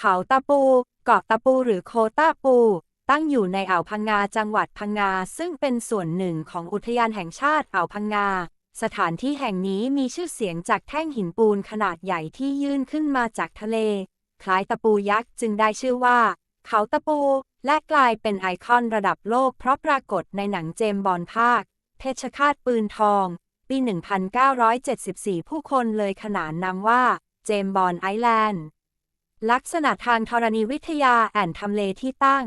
เขาตะปู เกาะตะปูหรือโคตาปู ตั้งอยู่ในอ่าวพังงาจังหวัดพังงา ซึ่งเป็นส่วนหนึ่งของอุทยานแห่งชาติอ่าวพังงา สถานที่แห่งนี้มีชื่อเสียงจากแท่งหินปูนขนาดใหญ่ที่ยื่นขึ้นมาจากทะเล คล้ายตะปูยักษ์จึงได้ชื่อว่า เขาตะปู และกลายเป็นไอคอนระดับโลกเพราะปรากฏในหนังเจมบอนภาค เพชฌฆาตปืนทอง ปี 1974 ผู้คนเลยขนานนามว่า เจมบอนไอแลนด์ ลักษณะทางธรณีวิทยาแอนทำเลที่ตั้ง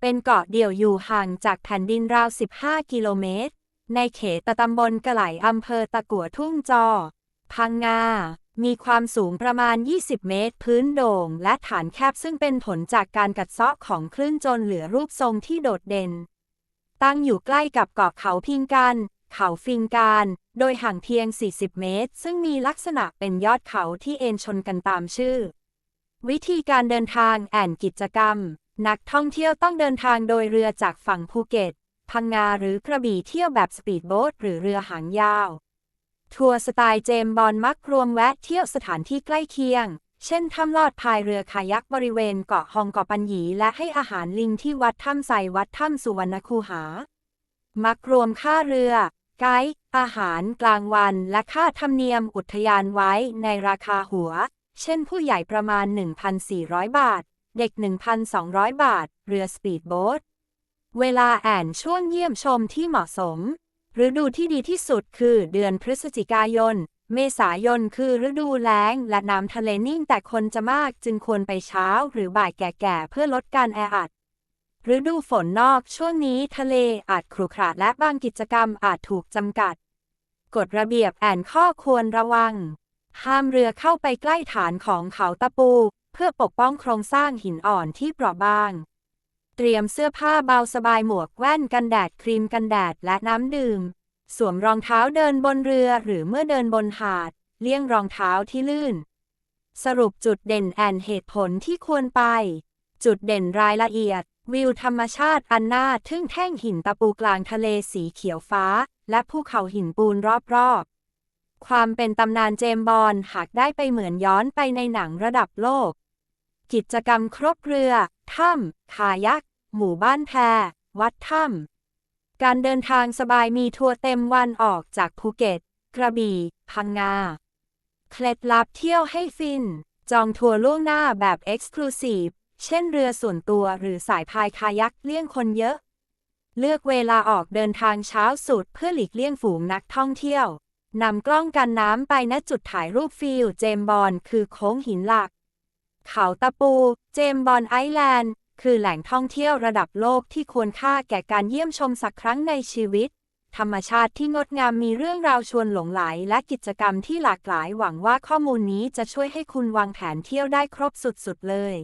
เป็นเกาะเดี่ยวอยู่ห่างจากแผ่นดินราว 15 กิโลเมตร ในเขตตำบลกระไหลอำเภอตะกัวทุ่งจอ พังงา มีความสูงประมาณ 20 เมตร พื้นโด่ง และฐานแคบซึ่งเป็นผลจากการกัดเซาะของคลื่นจนเหลือรูปทรงที่โดดเด่น ตั้งอยู่ใกล้กับเกาะเขาพิงกัน เขาฟิงการ โดยห่างเพียง 40 เมตร ซึ่งมีลักษณะเป็นยอดเขาที่เอ็นชนกันตามชื่อ วิธีการเดินทางแอนกิจกรรม นักท่องเที่ยวต้องเดินทางโดยเรือจากฝั่งภูเก็ต พังงาหรือกระบี่เที่ยวแบบสปีดโบ๊ทหรือเรือหางยาว ทัวร์สไตล์เจมบอนด์มักรวมแวะเที่ยวสถานที่ใกล้เคียง เช่นถ้ำลอดพายเรือคายักบริเวณเกาะฮองเกาะปัญญีและให้อาหารลิงที่วัดถ้ำไซวัดถ้ำสุวรรณคูหา มักรวมค่าเรือ ไกด์อาหารกลางวัน และค่าธรรมเนียมอุทยานไว้ในราคาหัว เช่นผู้ใหญ่ประมาณ 1,400 บาท เด็ก 1,200 บาท เรือสปีดโบ๊ท เวลาแอนช่วงเยี่ยมชมที่เหมาะสม ฤดูที่ดีที่สุดคือเดือนพฤศจิกายน เมษายนคือฤดูแล้ง และน้ำทะเลนิ่งแต่คนจะมากจึงควรไปเช้าหรือบ่ายแก่ๆเพื่อลดการแออัดฤดูฝนนอกช่วงนี้ทะเลอาจขรุขระและบางกิจกรรมอาจถูกจำกัด กฎระเบียบแอนข้อควรระวัง ห้ามเรือเข้าไปใกล้ฐานของเขาตะปู เพื่อปกป้องโครงสร้างหินอ่อนที่เปราะบาง เตรียมเสื้อผ้าเบาสบายหมวกแว่นกันแดดครีมกันแดดและน้ำดื่ม สวมรองเท้าเดินบนเรือหรือเมื่อเดินบนหาด เลี่ยงรองเท้าที่ลื่น สรุปจุดเด่นแอนเหตุผลที่ควรไป จุดเด่นรายละเอียด วิวธรรมชาติอันน่าทึ่งแท่งหินตะปูกลางทะเลสีเขียวฟ้า และภูเขาหินปูนรอบๆ ความเป็นตำนานเจมบอนหากได้ไปเหมือนย้อนไปในหนังระดับโลก กิจกรรมครบเรือ ถ้ำคายัก หมู่บ้านแพวัดถ้ำ การเดินทางสบายมีทัวร์เต็มวันออกจากภูเก็ต กระบี่ พังงา เคล็ดลับเที่ยวให้ฟิน จองทัวร์ล่วงหน้าแบบ Exclusive เช่นเรือส่วนตัวหรือสายพายคายักเลี่ยงคนเยอะ เลือกเวลาออกเดินทางเช้าสุดเพื่อหลีกเลี่ยงฝูงนักท่องเที่ยว นำกล้องกันน้ำไปณจุดถ่ายรูปฟิลเจมบอนคือโค้งหินหลัก เขาตะปู เจมบอนไอแลนด์ คือแหล่งท่องเที่ยวระดับโลกที่ควรค่าแก่การเยี่ยมชมสักครั้งในชีวิต ธรรมชาติที่งดงามมีเรื่องราวชวนหลงไหล และกิจกรรมที่หลากหลายหวังว่าข้อมูลนี้จะช่วยให้คุณวางแผนเที่ยวได้ครบสุดๆเลย